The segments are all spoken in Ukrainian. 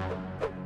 Thank you.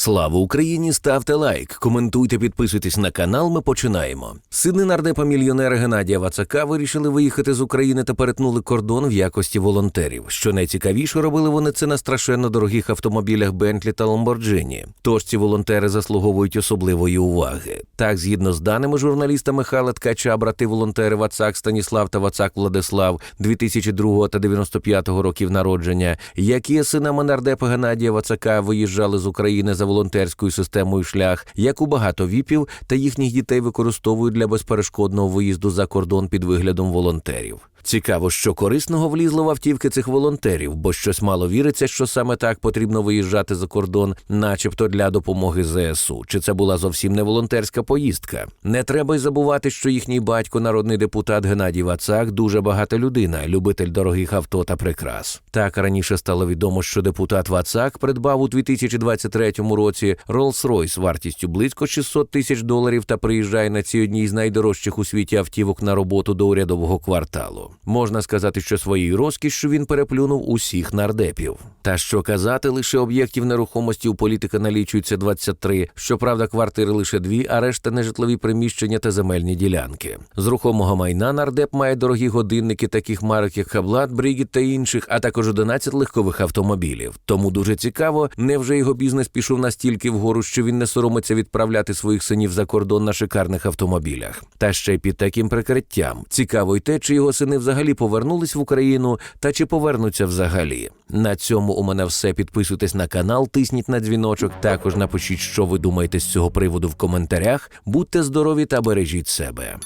Слава Україні! Ставте лайк, коментуйте, підписуйтесь на канал. Ми починаємо. Сини нардепа мільйонера Геннадія Вацака вирішили виїхати з України та перетнули кордон в якості волонтерів. Що найцікавіше, робили вони це на страшенно дорогих автомобілях Бентлі та Ламборджині. Тож ці волонтери заслуговують особливої уваги. Так, згідно з даними журналіста Михайла Ткача, брати волонтери Вацак Станіслав та Вацак Владислав 2002 та 95 років народження, які синами нардепа Геннадія Вацака виїжджали з України за волонтерською системою шлях, яку багато віпів та їхніх дітей використовують для безперешкодного виїзду за кордон під виглядом волонтерів. Цікаво, що корисного влізло в автівки цих волонтерів, бо щось мало віриться, що саме так потрібно виїжджати за кордон, начебто для допомоги ЗСУ. Чи це була зовсім не волонтерська поїздка? Не треба й забувати, що їхній батько, народний депутат Геннадій Вацак, дуже багата людина, любитель дорогих авто та прикрас. Так раніше стало відомо, що депутат Вацак придбав у 2023 році Rolls-Royce вартістю близько 600 тисяч доларів та приїжджає на цій одній з найдорожчих у світі автівок на роботу до урядового кварталу. Можна сказати, що своєю розкішшю він переплюнув усіх нардепів. Та що казати, лише об'єктів нерухомості у політика налічується 23, щоправда, квартири лише дві, а решта нежитлові приміщення та земельні ділянки. З рухомого майна нардеп має дорогі годинники таких марок, як Хаблат, Брігіт та інших, а також 11 легкових автомобілів. Тому дуже цікаво, невже його бізнес пішов настільки вгору, що він не соромиться відправляти своїх синів за кордон на шикарних автомобілях. Та ще й під таким прикриттям. Цікаво й те, чи його сини взагалі повернулись в Україну, та чи повернуться взагалі. На цьому у мене все. Підписуйтесь на канал, тисніть на дзвіночок. Також напишіть, що ви думаєте з цього приводу в коментарях. Будьте здорові та бережіть себе.